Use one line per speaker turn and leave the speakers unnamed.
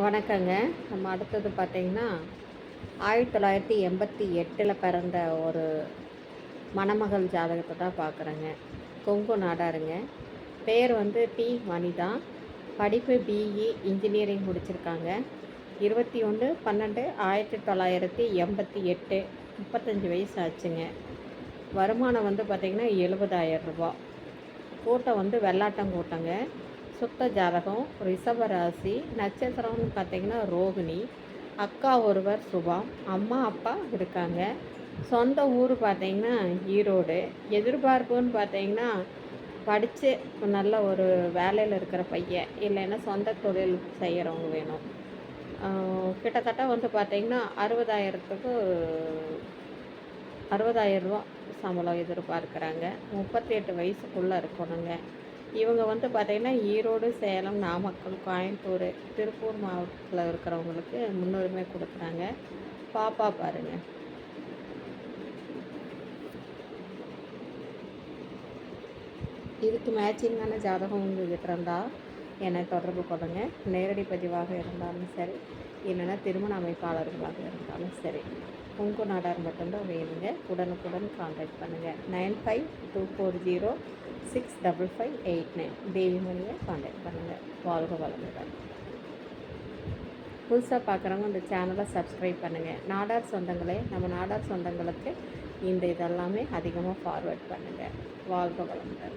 வணக்கங்க. நம்ம அடுத்தது பார்த்தீங்கன்னா ஆயிரத்தி தொள்ளாயிரத்தி எண்பத்தி எட்டில் பிறந்த ஒரு மணமகள் ஜாதகத்தை தான் பார்க்குறேங்க. கொங்கு நாடாருங்க. பேர் வந்து பி. வனிதா. படிப்பு பிஇ இன்ஜினியரிங் முடிச்சிருக்காங்க. இருபத்தி ஒன்று பன்னெண்டு ஆயிரத்தி தொள்ளாயிரத்தி எண்பத்தி எட்டு முப்பத்தஞ்சு வயசு ஆச்சுங்க. வருமானம் வந்து பார்த்திங்கன்னா எழுபதாயிரம் ரூபா கூட்டம் வந்து வெள்ளாட்டம் கூட்டங்க. சுத்த ஜாதகம் ரிஷபராசி நட்சத்திரம்னு பார்த்தீங்கன்னா ரோகிணி அக்கா ஒருவர் சுபம் அம்மா அப்பா இருக்காங்க. சொந்த ஊர் பார்த்தீங்கன்னா ஈரோடு. எதிர்பார்ப்புன்னு பார்த்தீங்கன்னா படித்து நல்ல ஒரு வேலையில் இருக்கிற பையன். இல்லைன்னா சொந்த தொழில் செய்கிறவங்க வேணும். கிட்டத்தட்ட வந்து பார்த்தீங்கன்னா அறுபதாயிரத்துக்கு அறுபதாயிரம் ரூபா சம்பளம் எதிர்பார்க்குறாங்க. முப்பத்தி எட்டு வயசுக்குள்ளே இருக்கணுங்க. இவங்க வந்து பார்த்திங்கன்னா ஈரோடு சேலம் நாமக்கல் கோயம்புத்தூர் திருப்பூர் மாவட்டத்தில் இருக்கிறவங்களுக்கு முன்னுரிமை கொடுக்குறாங்க. பாப்பா பாருங்க. இதுக்கு மேட்சிங்கான ஜாதகம் உங்ககிட்ட இருந்தால் என்னை தொடர்பு கொள்ளுங்க. நேரடி பதிவாக இருந்தாலும் சரி இல்லைன்னா திருமண அமைப்பாளர்களாக இருந்தாலும் சரி. உங்கள் நாடார் மட்டும்தான் வேணுங்க. உடனுக்குடன் கான்டாக்ட் பண்ணுங்கள் nine five two four zero six double five eight nine. தேவிமணியை contact பண்ணுங்கள் வாழ்க வளமுடன். புதுசாக பார்க்குறவங்க இந்த சேனலை சப்ஸ்கிரைப் பண்ணுங்கள் நாடார் சொந்தங்களே நம்ம நாடார் சொந்தங்களுக்கு இந்த இதெல்லாமே அதிகமாக ஃபார்வேர்ட் பண்ணுங்கள் வாழ்க வளமுடன்.